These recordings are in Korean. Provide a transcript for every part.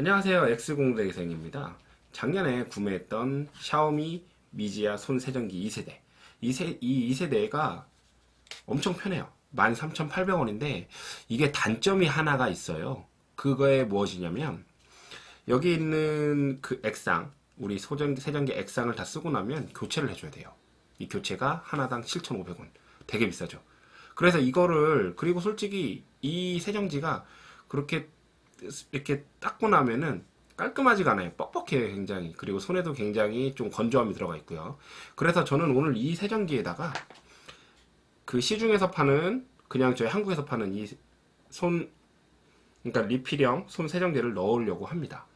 안녕하세요. X공대생입니다. 작년에 구매했던 샤오미 미지아 손 세정기 2세대. 이, 세, 이 2세대가 엄청 편해요. 13,800원인데 이게 단점이 하나가 있어요. 그거에 무엇이냐면 여기 있는 그 액상, 우리 소정, 세정기 액상을 다 쓰고 나면 교체를 해줘야 돼요. 이 교체가 하나당 7,500원. 되게 비싸죠. 그래서 이거를, 그리고 솔직히 이 세정지가 그렇게 이렇게 닦고 나면은 깔끔하지가 않아요. 뻑뻑해요, 굉장히. 그리고 손에도 굉장히 좀 건조함이 들어가 있고요. 그래서 저는 오늘 이 세정기에다가 그 시중에서 파는 그냥 저희 한국에서 파는 이 손 그러니까 리필형 손 세정제를 넣으려고 합니다.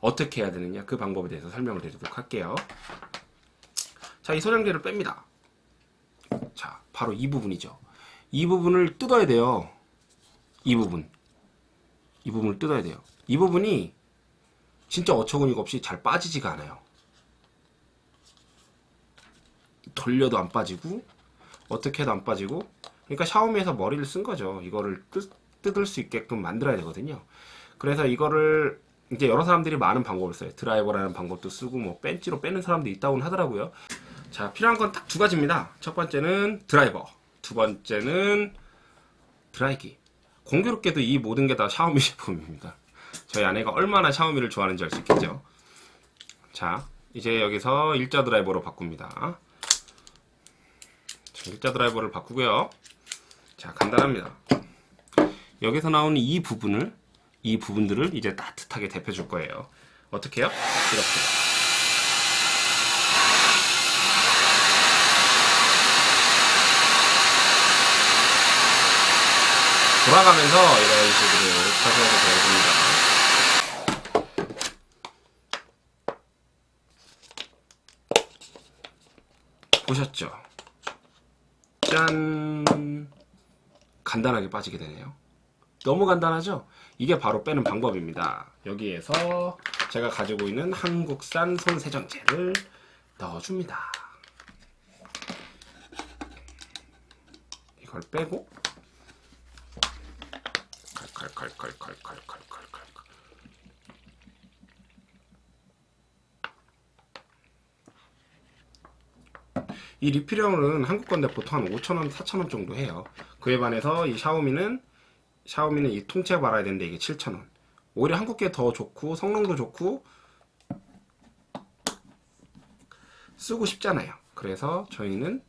어떻게 해야 되느냐 그 방법에 대해서 설명을 드리도록 할게요. 자, 이 소량제를 뺍니다. 자, 바로 이 부분이죠. 이 부분을 뜯어야 돼요. 이 부분. 이 부분을 뜯어야 돼요. 이 부분이 진짜 어처구니가 없이 잘 빠지지가 않아요. 돌려도 안 빠지고 어떻게 해도 안 빠지고 그러니까 샤오미에서 머리를 쓴 거죠. 이거를 뜯, 뜯을 수 있게끔 만들어야 되거든요. 그래서 이거를 이제 여러 사람들이 많은 방법을 써요. 드라이버라는 방법도 쓰고 뭐 벤치로 빼는 사람도 있다고 하더라고요. 자, 필요한 건 딱 두 가지입니다. 첫 번째는 드라이버, 두 번째는 드라이기. 공교롭게도 이 모든 게 다 샤오미 제품입니다. 저희 아내가 얼마나 샤오미를 좋아하는지 알 수 있겠죠. 자, 이제 여기서 일자 드라이버로 바꿉니다. 자, 일자 드라이버를 바꾸고요. 자, 간단합니다. 여기서 나오는 이 부분을 이 부분들을 이제 따뜻하게 데펴줄 거예요. 어떻게요? 이렇게. 돌아가면서 이런 식으로 쳐서 되어줍니다. 보셨죠? 짠! 간단하게 빠지게 되네요. 너무 간단하죠? 이게 바로 빼는 방법입니다. 여기에서 제가 가지고 있는 한국산 손세정제를 넣어줍니다. 이걸 빼고 칼칼칼칼칼칼칼칼칼 이 리필형은 한국 건데 보통 한 5,000원, 4,000원 정도 해요. 그에 반해서 이 샤오미는 샤오미는 이 통째 말아야 되는데 이게 7,000원. 오히려 한국 게 더 좋고 성능도 좋고 쓰고 싶잖아요. 그래서 저희는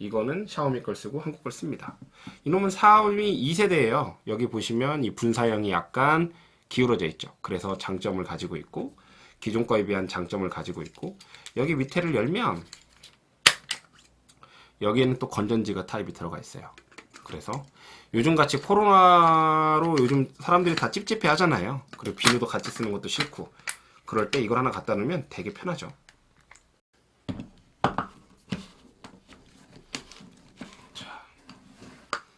이거는 샤오미 걸 쓰고 한국 걸 씁니다. 이놈은 샤오미 2세대예요. 여기 보시면 이 분사형이 약간 기울어져 있죠. 그래서 장점을 가지고 있고 기존 거에 비한 장점을 가지고 있고 여기 밑에를 열면 여기에는 또 건전지가 타입이 들어가 있어요. 그래서 요즘 같이 코로나로 요즘 사람들이 다 찝찝해 하잖아요. 그리고 비누도 같이 쓰는 것도 싫고 그럴 때 이걸 하나 갖다 놓으면 되게 편하죠.